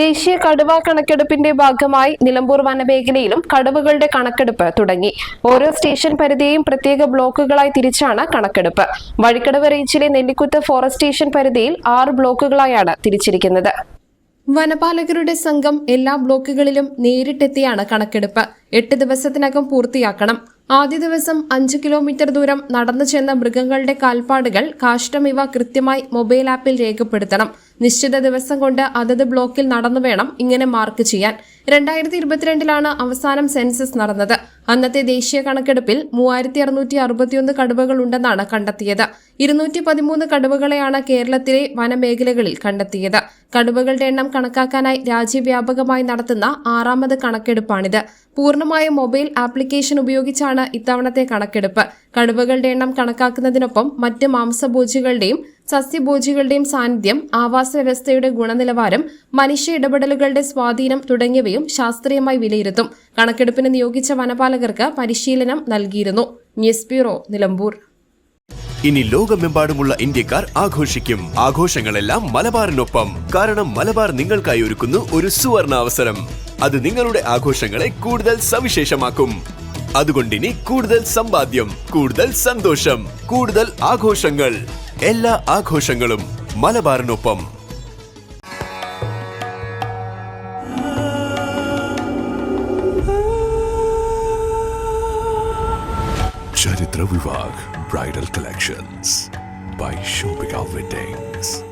ദേശീയ കടുവ കണക്കെടുപ്പിന്റെ ഭാഗമായി നിലമ്പൂർ വനമേഖലയിലും കടുവകളുടെ കണക്കെടുപ്പ് തുടങ്ങി. ഓരോ സ്റ്റേഷൻ പരിധിയെയും പ്രത്യേക ബ്ലോക്കുകളായി തിരിച്ചാണ് കണക്കെടുപ്പ്. വഴിക്കടവ് റേഞ്ചിലെ നെല്ലിക്കുത്ത് ഫോറസ്റ്റ് സ്റ്റേഷൻ പരിധിയിൽ ആറ് ബ്ലോക്കുകളായാണ് തിരിച്ചിരിക്കുന്നത്. വനപാലകരുടെ സംഘം എല്ലാ ബ്ലോക്കുകളിലും നേരിട്ടെത്തിയാണ് കണക്കെടുപ്പ്. എട്ട് ദിവസത്തിനകം പൂർത്തിയാക്കണം. ആദ്യ ദിവസം അഞ്ച് കിലോമീറ്റർ ദൂരം നടന്നു ചെന്ന മൃഗങ്ങളുടെ കാൽപ്പാടുകൾ കാഷ്ടം ഇവ കൃത്യമായി മൊബൈൽ ആപ്പിൽ രേഖപ്പെടുത്തണം. നിശ്ചിത ദിവസം കൊണ്ട് അതത് ബ്ലോക്കിൽ നടന്നു വേണം ഇങ്ങനെ മാർക്ക് ചെയ്യാൻ. രണ്ടായിരത്തി ഇരുപത്തിരണ്ടിലാണ് അവസാനം സെൻസസ് നടന്നത്. അന്നത്തെ ദേശീയ കണക്കെടുപ്പിൽ മൂവായിരത്തി അറുന്നൂറ്റി അറുപത്തിയൊന്ന് കടുവകൾ ഉണ്ടെന്നാണ് കണ്ടെത്തിയത്. ഇരുന്നൂറ്റി പതിമൂന്ന് കടുവകളെയാണ് കേരളത്തിലെ വനമേഖലകളിൽ കണ്ടെത്തിയത്. കടുവകളുടെ എണ്ണം കണക്കാക്കാനായി രാജ്യവ്യാപകമായി നടത്തുന്ന ആറാമത് കണക്കെടുപ്പാണിത്. പൂർണമായ മൊബൈൽ ആപ്ലിക്കേഷൻ ഉപയോഗിച്ചാണ് ഇത്തവണത്തെ കണക്കെടുപ്പ്. കടുവകളുടെ എണ്ണം കണക്കാക്കുന്നതിനൊപ്പം മറ്റ് മാംസഭോജികളുടെയും സസ്യഭോജികളുടെയും സാന്നിധ്യം ആവാസ വ്യവസ്ഥയുടെ ഗുണനിലവാരം മനുഷ്യ ഇടപെടലുകളുടെ സ്വാധീനം തുടങ്ങിയവയും ശാസ്ത്രീയമായി വിലയിരുത്തും. കണക്കെടുപ്പിന് നിയോഗിച്ച വനപാലകർക്ക് പരിശീലനം നൽകിയിരുന്നു. News bureau Nilambur. ഇനി ലോകമെമ്പാടുമുള്ള ഇന്ത്യക്കാർ ആഘോഷിക്കും. ആഘോഷങ്ങളെല്ലാം മലബാറിനൊപ്പം. കാരണം മലബാർ നിങ്ങൾക്കായി ഒരുക്കുന്നു ഒരു സുവർണ അവസരം അത് നിങ്ങളുടെ ആഘോഷങ്ങളെ കൂടുതൽ സവിശേഷമാക്കും. അതുകൊണ്ടിനി കൂടുതൽ സമ്പാദ്യം കൂടുതൽ സന്തോഷം കൂടുതൽ ആഘോഷങ്ങൾ. എല്ലാ ആഘോഷങ്ങളും മലബാറിനൊപ്പം Charitra Vivag Bridal Collections by Shobika Weddings.